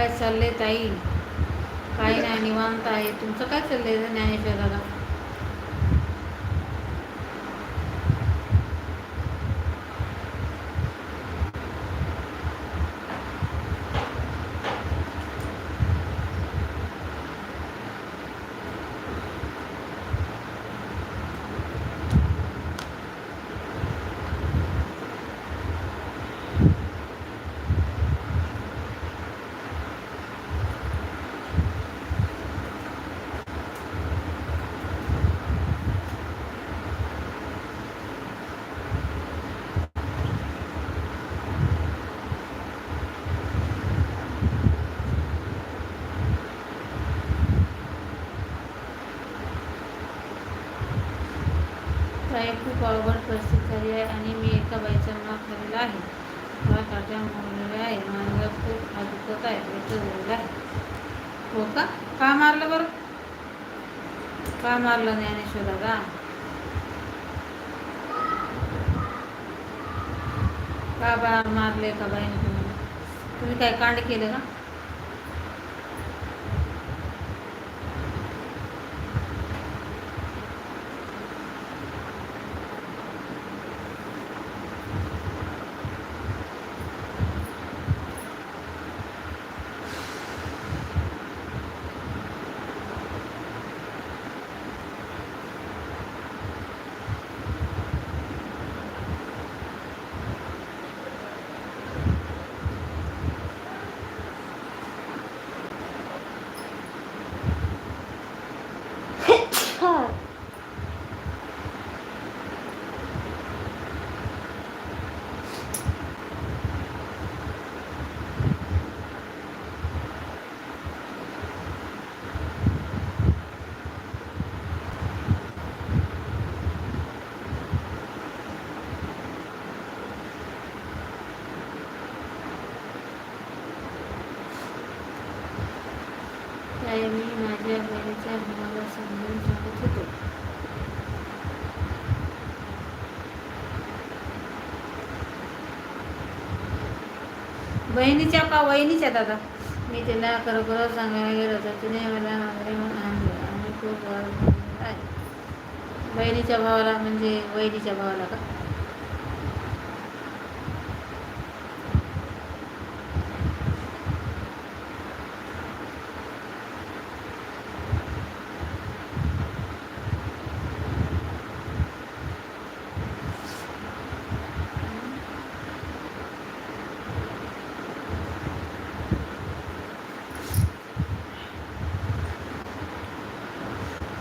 काय चाललंय ताई? काही नाही निवांत आहे. तुमचं काय चाललंय ज्ञानेश्वर दादा ताई खूप अवघड परिस्थिती झाली आहे आणि मी एका बाईचा माग खाल्लेला आहे. मला काट्या मोडलेल्या आहे. माझा खूप हा दुखत आहे. याचं झालेलं आहे. हो का? का मारलं बरं? का मारलं ज्ञानेश्वर दादा? का बा मारले का बाईने तुम्ही? तुम्ही काय कांड केलं का ताई मी माझ्या बहिणीच्या भावाला समजून सांगत होतो बहिणीच्या का? वहिनीच्या दादा. मी तिला खरोखर सांगायला गेलो तर तिने मला मागणे म्हणून आणलं. आणि खूप आहे बहिणीच्या भावाला म्हणजे वहिनीच्या भावाला का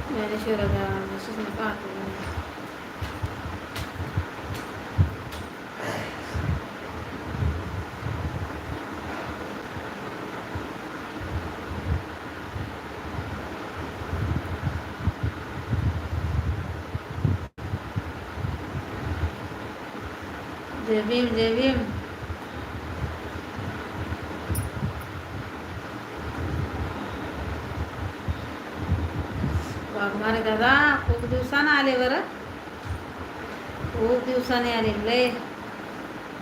ज्ञानेश्वर दादा मेसेज मी पाहतो जय भीम जय भीम वाघमारे दादा खूप दिवसानं आले बरं. खूप दिवसाने आले लय.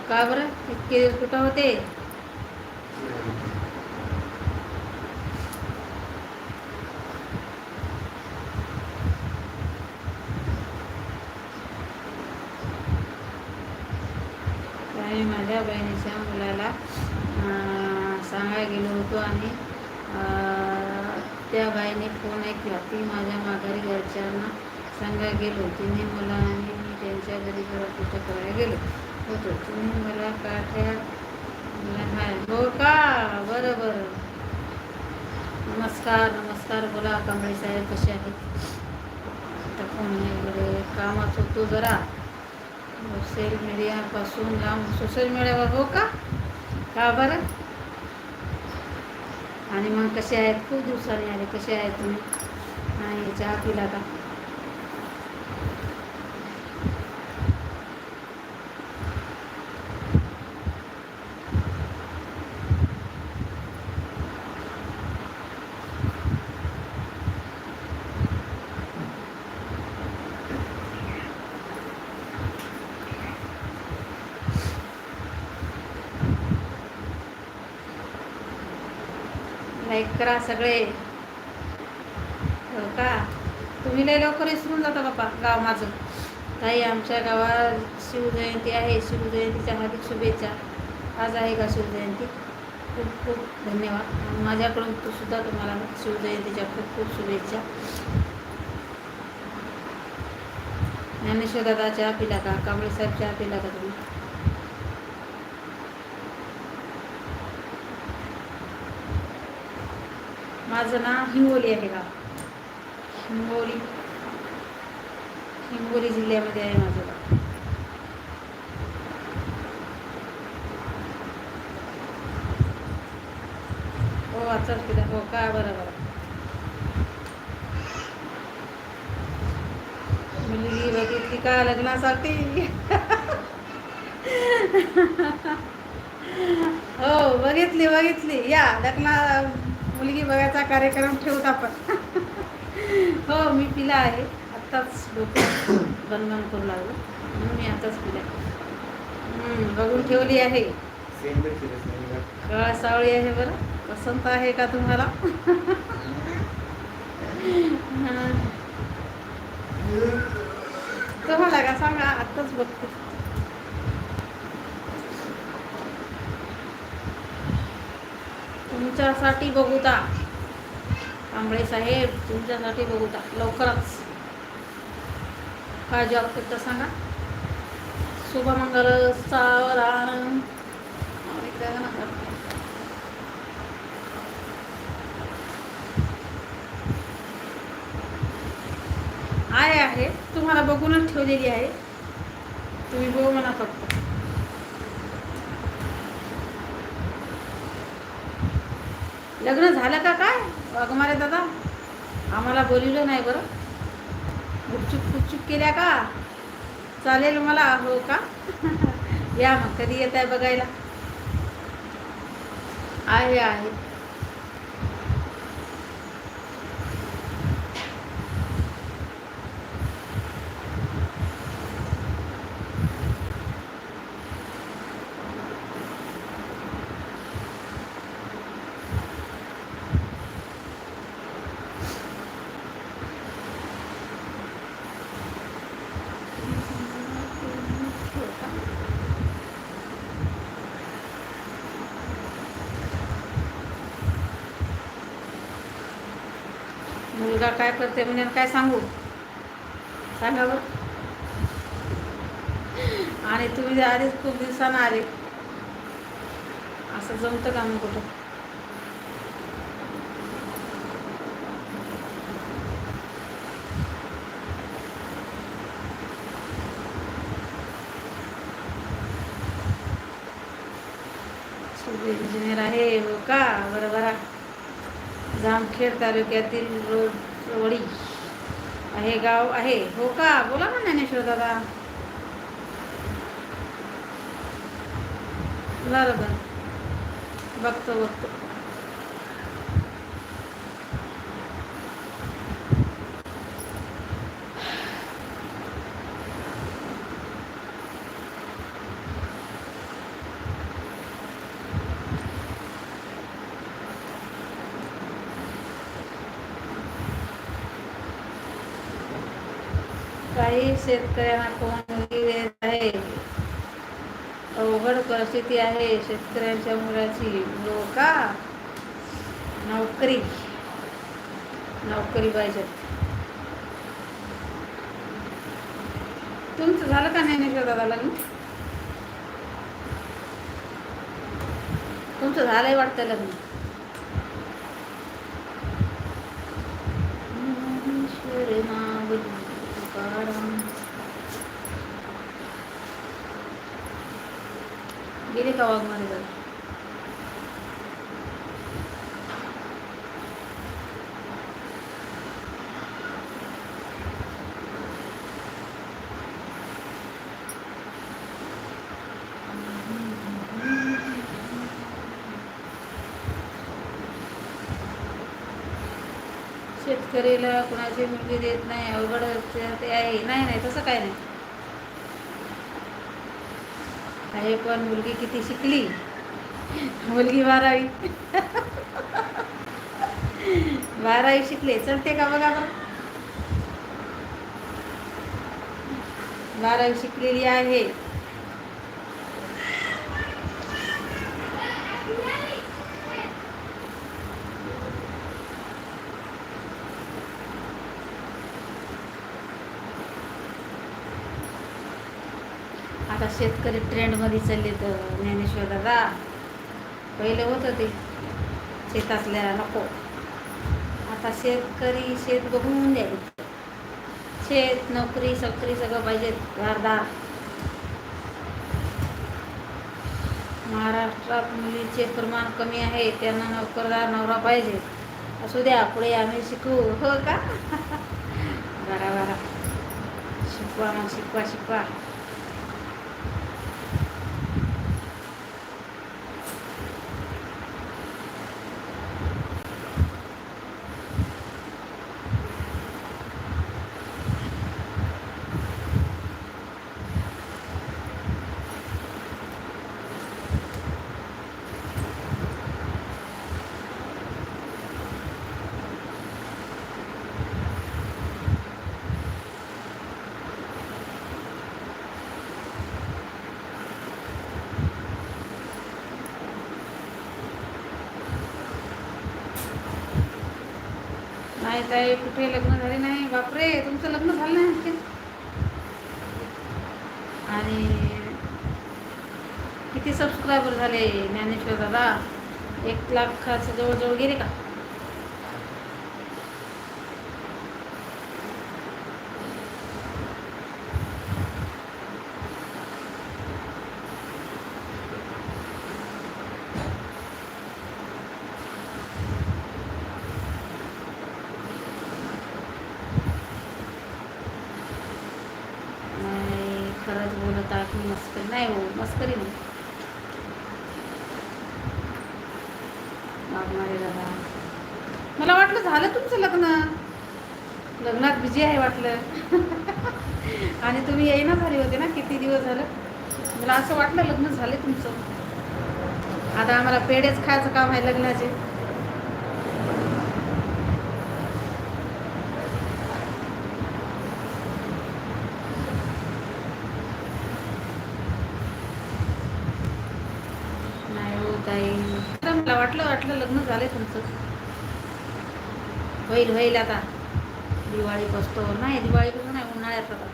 का बरं? इतके दिवस कुठं होते आणि माझ्या बहिणीच्या मुलाला अं, सांगायला गेलो होतो आणि अं, त्या बाईने फोन ऐकला ती माझ्या माघारी घरच्यांना गेलो. तिने मला आणि मी त्यांच्या घरी पूजा करायला गेलो. होतो. तुम्ही मला काठ्या हाय. हो का? बरं बरं. नमस्कार नमस्कार. बोला कांबळे साहेब कसे आहेत? आता फोन नाही वगैरे कामात होतो जरा. सोशल मीडियापासून लांब. सोशल मीडियावर हो का? का बरं? आणि मग कसे आहेत? खूप दिवसांनी आले. कसे आहेत तुम्ही? नाही चहा पिला का? करा सगळे. हो का? तुम्ही लय लवकर विसरून जाता बापा गाव माझं. ताई आमच्या गावात शिवजयंती आहे. शिवजयंतीच्या हार्दिक शुभेच्छा. आज आहे का शिवजयंती? खूप खूप धन्यवाद. माझ्याकडून तू सुद्धा तुम्हाला शिवजयंतीच्या खूप खूप शुभेच्छा. ज्ञानेश्वर दादा चहा पिला का कांबळे साहेब चहा पिला का तुम्ही. माझं नाव हिंगोली आहे का हिंगोली. हिंगोली जिल्ह्यामध्ये आहे माझं गाव हो आचार पिला हो का? बरं बरं. मुलगी बघितली का? लग्नासाठी. हो बघितली बघितली. या लग्ना मुलगी बघायचा कार्यक्रम ठेवूत आपण. हो मी पिला आहे. आत्ताच डोकं बनबन करू लागलो. म्हणून मी आताच पिला. बघून ठेवली आहे. काळा सावळी आहे बरं. पसंत आहे का तुम्हाला? हा. तुम्हाला का? सांगा आत्ताच बघते. तुमच्यासाठी बघूता. कांबळे साहेब तुमच्यासाठी बघूता. लवकरच. काय जॉब करता सांगा. शुभमंगल सावरान आहे आहे. तुम्हाला बघूनच ठेवलेली आहे. तुम्ही बघू म्हणा फक्त. लग्न झालं का काय? वाघमारे दादा आम्हाला बोलिलं नाही बरं. गुपचूप गुपचूप केल्या का? चालेल मला हो का? या मग कधी येत आहे बघायला? आहे आहे. मुलगा काय करते म्हणजे काय सांगू? सांगा बरं. आणि तुम्ही जर आधीच खूप दिवसानं आले. असं जमतं का मग कुठं? इंजिनियर आहे हो का? बरं बरा. जामखेड तालुक्यातील रोड वडी. आहे गाव आहे. हो का? बोला ना ज्ञानेश्वर दादा. बरं बघतो बघतो काही शेतकऱ्यांना कोण मुलगी देत आहे. अवघड परिस्थिती आहे शेतकऱ्यांच्या मुलाची. हो लोका नोकरी. नोकरी पाहिजे. तुमचं झालं का नाही दादा लग्न तुमचं झालंय वाटतं लग्न. ज्ञानेश्वर गेले का वाघमारे दादा शेतकरीला कुणाची मुलगी देत नाही अवघड ते आहे. नाही नाही तसं काय नाही. आहे पण मुलगी किती शिकली? मुलगी बारावी. बारावी शिकले. चलते का बघा बरं बारावी शिकलेली आहे. शेतकरी ट्रेंडमध्ये चालले तर ज्ञानेश्वर दादा पहिले होतं ते शेतातल्या नको. आता शेतकरी शेत बघून द्या शेत नोकरी सकरी सगळं पाहिजे घरदार. महाराष्ट्रात मुलीचे प्रमाण कमी आहे त्यांना नोकरदार नवरा पाहिजे. असू द्या पुढे आम्ही शिकू हो का? बरा बरा. शिकवा मग शिकवा शिकवा. नाही ताई कुठे लग्न झाले नाही? बापरे तुमचं लग्न झालं नाही आणखी आणि किती सबस्क्रायबर झाले ज्ञानेश्वर दादा? एक लाखाचं जवळजवळ गेले का नाही खरंच बोलत आहे की मस्करी नाही हो मस्करी नाही मागणारे दादा मला वाटलं झालं तुमचं लग्न? लग्नात बिझी आहे वाटलं. आणि तुम्ही येईना झाले होते ना किती दिवस झालं? मला असं वाटलं लग्न झाले तुमचं. आता आम्हाला पेढेच खायचं काम आहे लग्नाचे. नाही हो ताई मला वाटलं वाटलं लग्न झाले तुमचं. होईल होईल आता दिवाळी कसतो नाही दिवाळी कसं नाही उन्हाळ्यात आता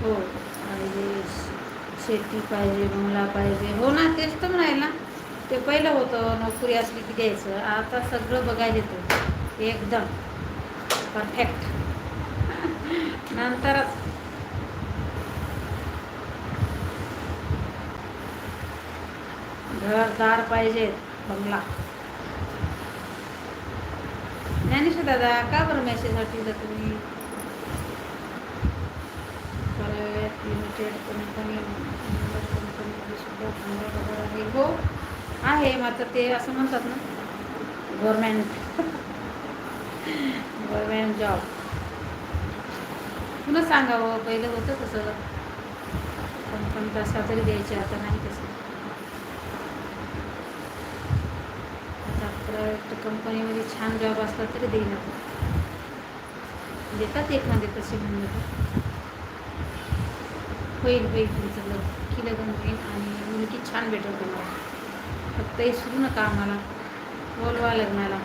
हो पाहिजे शेती पाहिजे बंगला पाहिजे. हो ना तेच तर म्हणायला. ना ते पहिलं होतं नोकरी असली की द्यायचं आता सगळं बघायला येतं. एकदम. परफेक्ट नंतरच. घरदार पाहिजेत बंगला. ज्ञानेश्वर दादा का बरं मेसेजसाठी हटवलं तुम्ही? प्रायव्हेट लिमिटेड कंपनी कंपनीमध्ये सुद्धा आहे. हो आहे मात्र ते असं म्हणतात ना गव्हर्मेंट गव्हर्मेंट जॉब पुन्हा सांगावं हो, पहिलं होतं तसं. कंपनी तसा तरी द्यायचे आता नाही तसं. आता प्रायव्हेट कंपनीमध्ये छान जॉब असला तरी देईन. आपण देतात एक मध्ये तसे म्हणलं होईल होईल तुमचं लग की लग्न होईल आणि मुलगी छान भेटेल तुम्हाला. फक्त हे सुरू नका आम्हाला. बोलवा लग्नाला.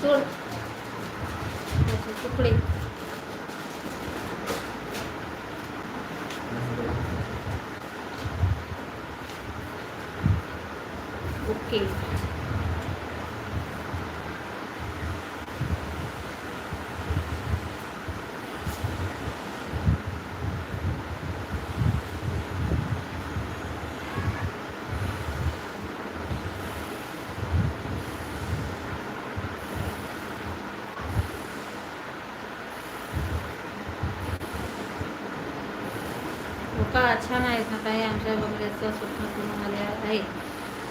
सोड तुकडे ओके हो का छान आहेत ना काही असं स्वप्न पूर्ण झाले आहे.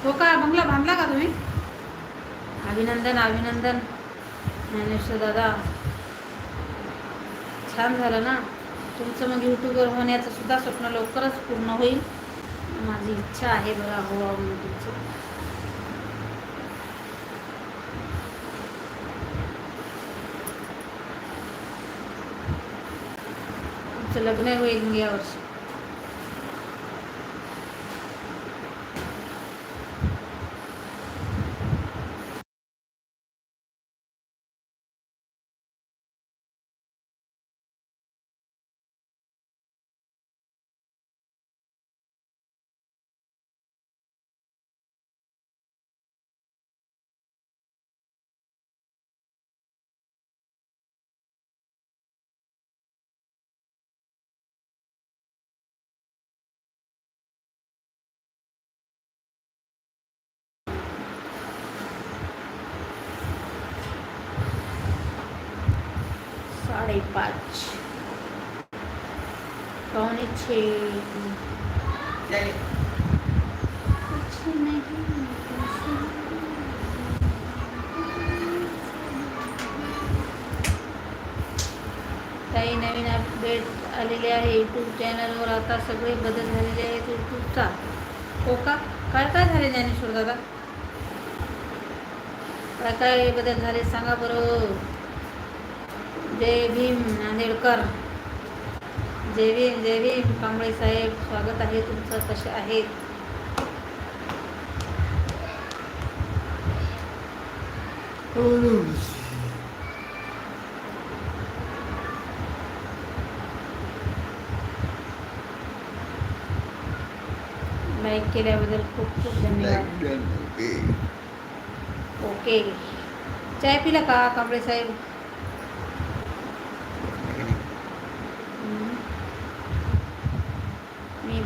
हो का? बंगला बांधला का तुम्ही? अभिनंदन अभिनंदन. ज्ञानेश्वर दादा छान झालं ना? तुमचं मग यूट्यूबवर होण्याचं सुद्धा स्वप्न लवकरच पूर्ण होईल. माझी इच्छा आहे बघा हो म्हणून तुमचं. तुमचं लग्न होईल मग यावर्षी छे कुछ नहीं काही नवीन अपडेट आलेले आहे यूट्यूब चॅनलवर आता सगळे बदल झालेले आहेत यूट्यूबचा हो का? काय काय झाले ज्ञानेश्वर दादा? काय काय बदल झाले? सांगा बरं. जय भीम नांदेडकर. जय भीम जय भीम कांबळे साहेब स्वागत आहे तुमचं. कसे आहेत? लाईक केल्याबद्दल खूप खूप धन्यवाद. ओके चाय पिला का कांबळे साहेब?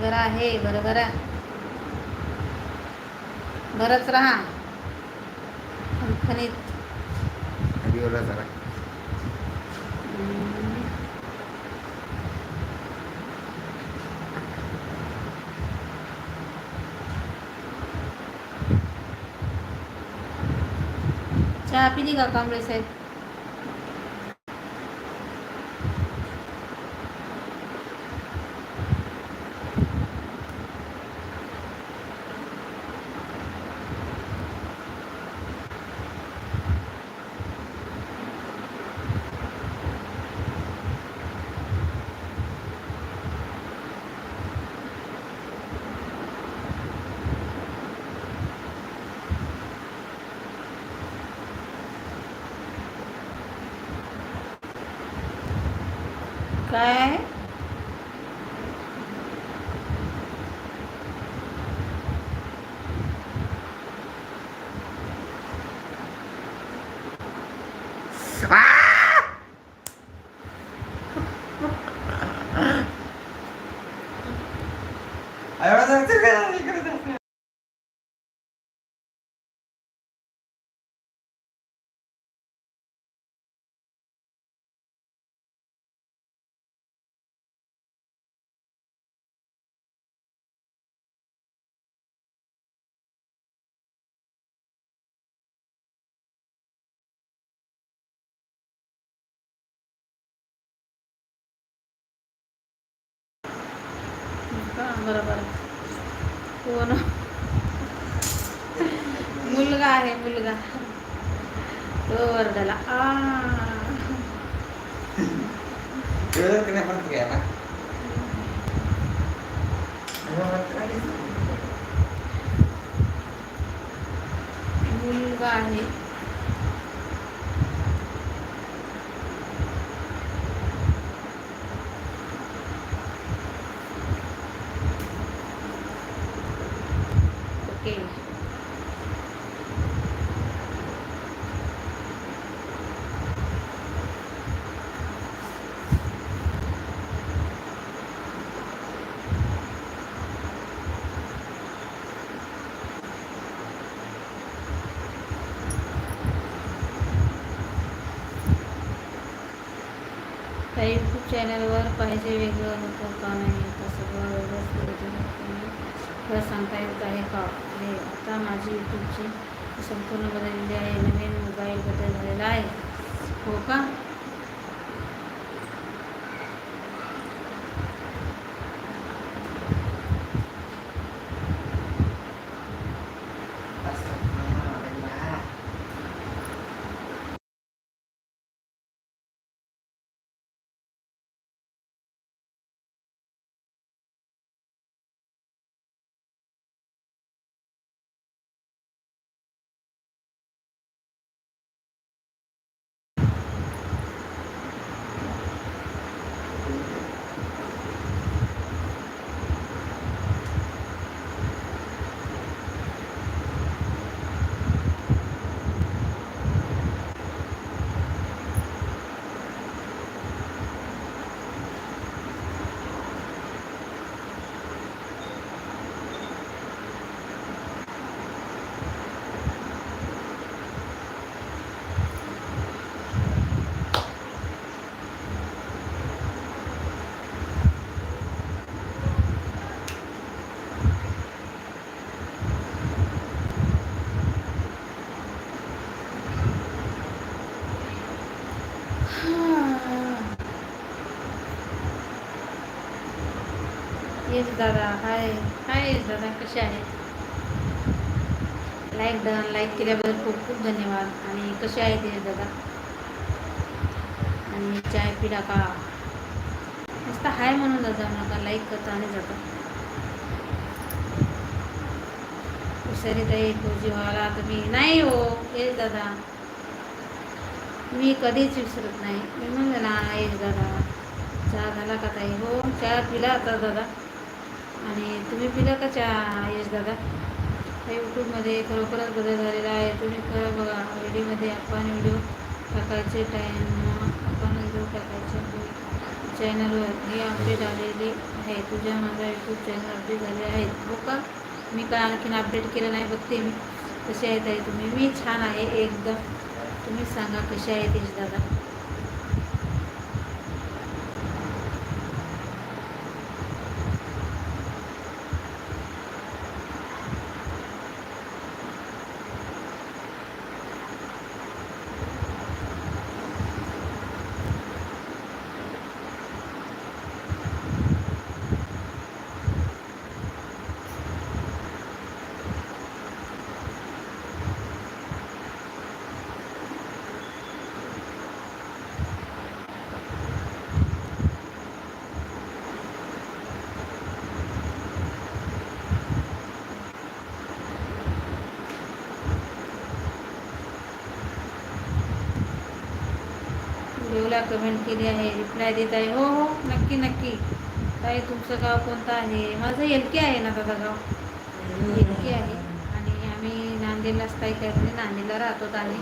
मी बरा आहे बरं बरा बरंच राहा. हम्म. चहा पिली का कांबळे साहेब? काय बरोबर. कोण मुलगा आहे मुलगा. तो वरडाला आ. मुलगा आहे. चॅनलवर पाहिजे वेगळं होतं का नाही आता सगळं वेगळंच पाहिजे खरं सांगता येत आहे का? हे आता माझी यूट्यूबची संपूर्ण बदललेली आहे. नवीन मोबाईल बदल झालेला आहे. हो का येस दादा. हाय हाय दादा. कसे आहेत? लाईक डन लाईक केल्याबद्दल खूप खूप धन्यवाद. आणि कसे आहेत हे दादा? आणि चाय पिला का? मस्त हाय म्हणून दादा. नका लाईक करता आणि जाता. हुशारी ताई तुझी व्हायला तुम्ही नाही हो. येस दादा. मी कधीच विसरत नाही. मी म्हणलं ना येस दादा. चहा झाला का ताई? हो चहा पिला आता दादा. आणि तुम्ही पिला का चहा यश दादा? यूट्यूबमध्ये खरोखरच बदल झालेला आहे. तुम्ही खरं बघा व्हिडिओमध्ये आपण व्हिडिओ टाकायचे टाईम आपण व्हिडिओ टाकायचे चॅनलवर हे अपडेट आलेले आहे तुझ्या माझा यूट्यूब चॅनल अपडेट झाले आहेत. हो का? मी काय आणखीन अपडेट केलं नाही बघते मी. कसे आहेत आहे तुम्ही? मी छान आहे एकदम. तुम्ही सांगा कसे आहेत यश दादा? व्हिडिओला कमेंट केली आहे रिप्लाय देत आहे. हो हो नक्की नक्की. ताई तुमचं गाव कोणतं आहे? माझं एलके आहे ना दादा गाव? एलके आहे. आणि आम्ही नांदेडलाच ताई काय नांदेडला राहतो आम्ही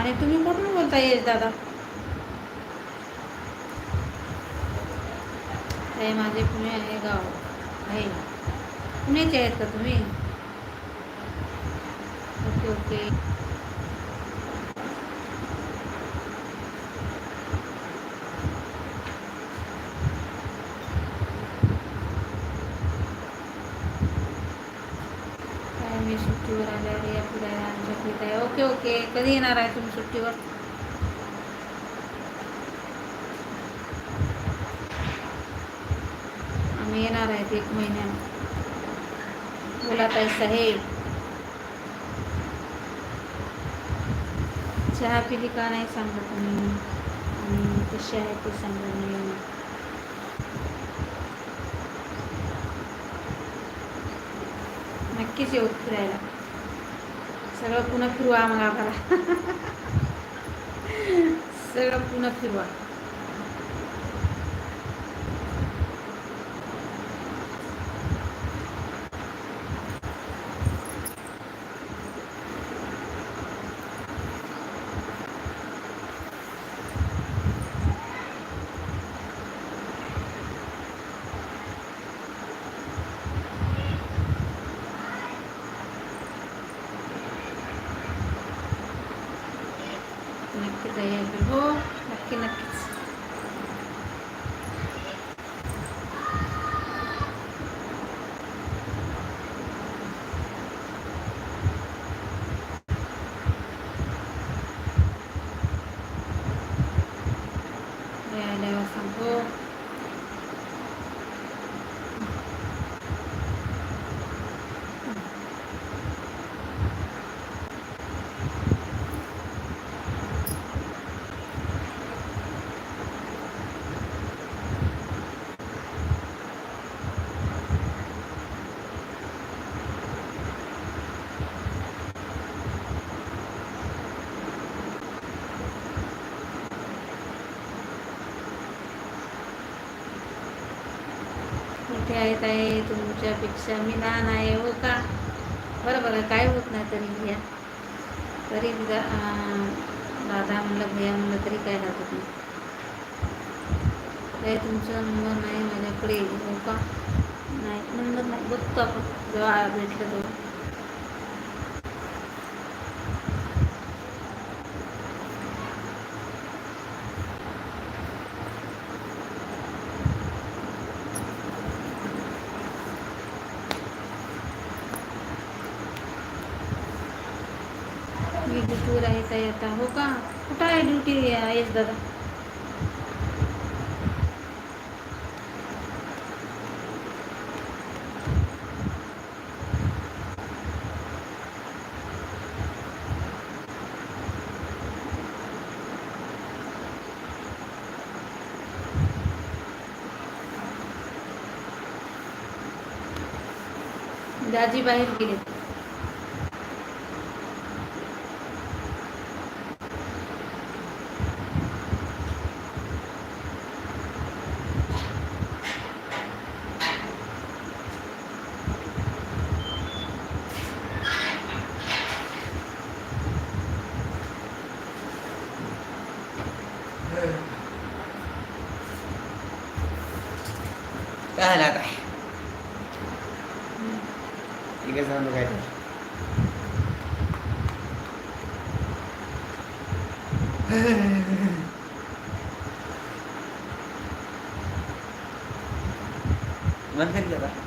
आणि तुम्ही कुठून बोलता येस दादा? ताई माझे पुणे आहे गाव आहे. पुण्याचे आहेत का तुम्ही? ओके ओके काय मी सुट्टीवर आल्यावर या फिरायला आमच्या फिरत आहे ओके ओके कधी येणार आहे तुम्ही सुट्टीवर? आम्ही येणार आहेत एक महिन्यात बोला ताई साहेब चहा पिली का नाही सांगत तुम्ही? आणि कशी आहे ते सांगा मी नक्कीच येऊ फिरायला. सगळं पुन्हा फिरवा आम्हाला आम्हाला. सगळं पुन्हा फिरवा नक्की तयार हो नक्की नक्कीच हे आल्यावर सांगतो मोठे आहेत आहे तुमच्यापेक्षा मी लहान आहे हो का? बरं बरं काय होत नाही तरी भैया. तरी दादा म्हणलं भैया म्हणलं तरी काय लागत नाही काय तुमचा नंबर नाही माझ्याकडे हो का? नाही नंबर नाही बघतो आपण जेव्हा भेटलं तेव्हा. आहे ताई आता हो का कुठं आहे ड्युटी आहेस दादा दाजी बाहेर गेले काय झालं आता ठीक आहे सांगतो काय ते. बंद कर